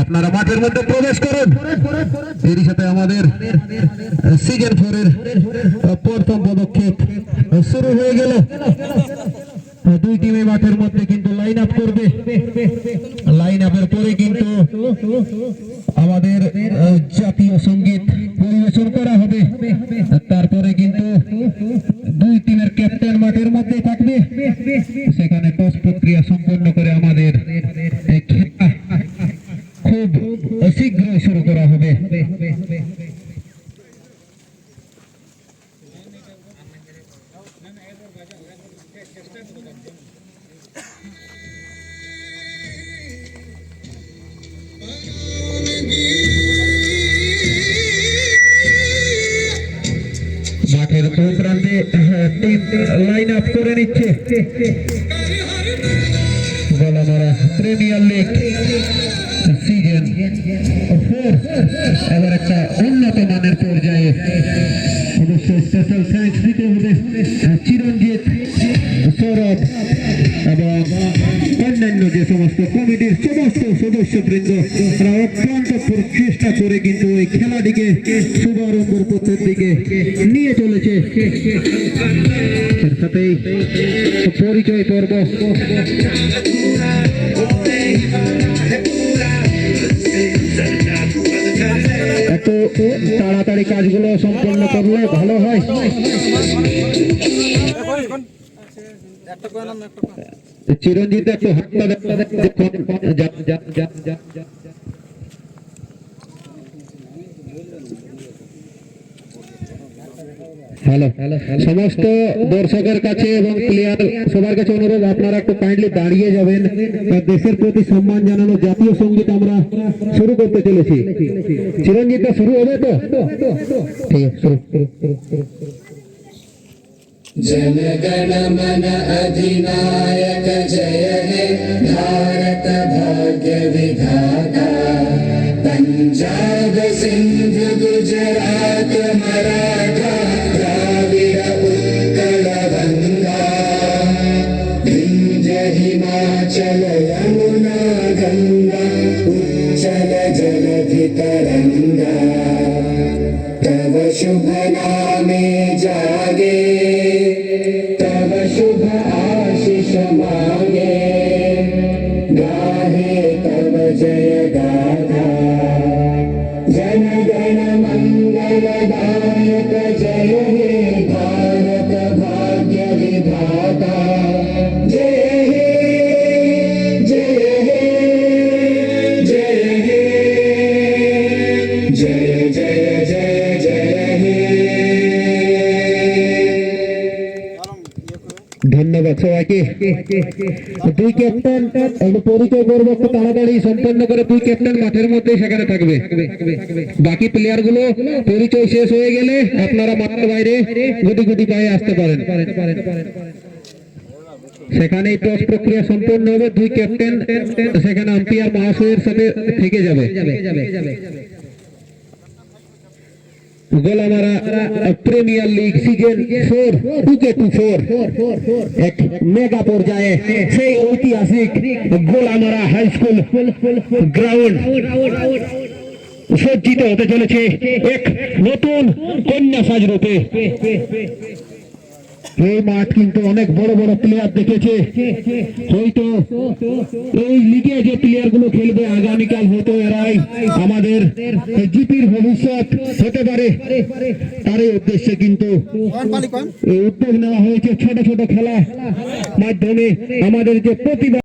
আপনারা মাঠের মধ্যে প্রবেশ এরই সাথে আমাদের সিজন ফোরের প্রথম পদক্ষেপ শুরু হয়ে গেল। দুই টিমে মাঠের মধ্যে কিন্তু লাইন আপ করবে। লাইন আপের পরে কিন্তু আমাদের জাতীয় সংগীত পরিবেশন করা হবে। তারপরে কিন্তু দুই টিমের ক্যাপ্টেন মাঠের মধ্যে থাকবে সেখানে টস প্রক্রিয়া সম্পন্ন করে আমাদের এই খেলা খুব শীঘ্রই শুরু করা হবে। মাঠের দুই প্রান্তে লাইন আপ করে নিচ্ছে। Golamara premier league season four এবার একটা উন্নত মানের পর্যায়ে অবশ্যই স্পেশাল থ্যাঙ্কস দিতে হবে। চিরঞ্জিত, সৌরভ এবং সমস্ত কমিটির সমস্ত সদস্যবৃন্দ তারা অত্যন্ত করে কিন্তু এই খেলাটিকে শুভারম্ভের পথের দিকে নিয়ে চলেছে সাথেই পরিচয় পর্ব একটু তাড়াতাড়ি কাজগুলো সম্পন্ন করলে ভালো হয় চিরঞ্জিত একটু হাতটা দেখতে দেখতে যা যা যা যা যা যা। হ্যালো সমস্ত দর্শকের কাছে এবং প্লেয়ার সবার কাছে অনুরোধ আপনারা একটু কাইন্ডলি দাঁড়িয়ে যাবেন আর দেশের প্রতি সম্মান জানানো জাতীয় সঙ্গীত আমরা শুরু করতে চলেছি চিরঞ্জিতটা শুরু হবে তো ঠিক আছে শুরু শুরু শুরু শুরু শুরু। जनगण मन अधिनायक जय हे भारत भाग्य विधाता पंजाब सिंध गुजरात मराठा द्राविड उत्कल गंगा विंध्य हिमाचल यमुना गंगा उच्चल जलधि तरंगा तव शुभ नामे जागे that ধন্যবাদ সবাইকে। দুই ক্যাপ্টেন একটু পরিচয় করব একটু তাড়াতাড়ি, সম্পন্ন করে দুই ক্যাপ্টেন মাঠের মধ্যে সেখানে থাকবে। বাকি প্লেয়ারগুলো পরিচয় শেষ হয়ে গেলে আপনারা মাঠের বাইরে গুটি গুটি পায়ে আসতে পারেন। সেখানে টস প্রক্রিয়া সম্পন্ন হবে, দুই ক্যাপ্টেন সেখানে আম্পায়ার মহাশয়ের সাথে থেকে যাবে। Golamara premier league season four টুকে টু ফোর এক মেগা পর্যায়ে সেই ঐতিহাসিক গোলামারা হাই স্কুল গ্রাউন্ড সজ্জিত হতে চলেছে এক নতুন কন্যা সাজরূপে এই মাঠ কিন্তু অনেক বড় বড় প্লেয়ার দেখেছে। হয়তো এই লিগে যে প্লেয়ারগুলো খেলবে আগামীকাল হতো এরাই আমাদের জিপির ভবিষ্যৎ হতে পারে। তারই উদ্দেশ্যে কিন্তু উদ্যোগ নেওয়া হয়েছে ছোট ছোট খেলা মাধ্যমে। আমাদের যে প্রতিভা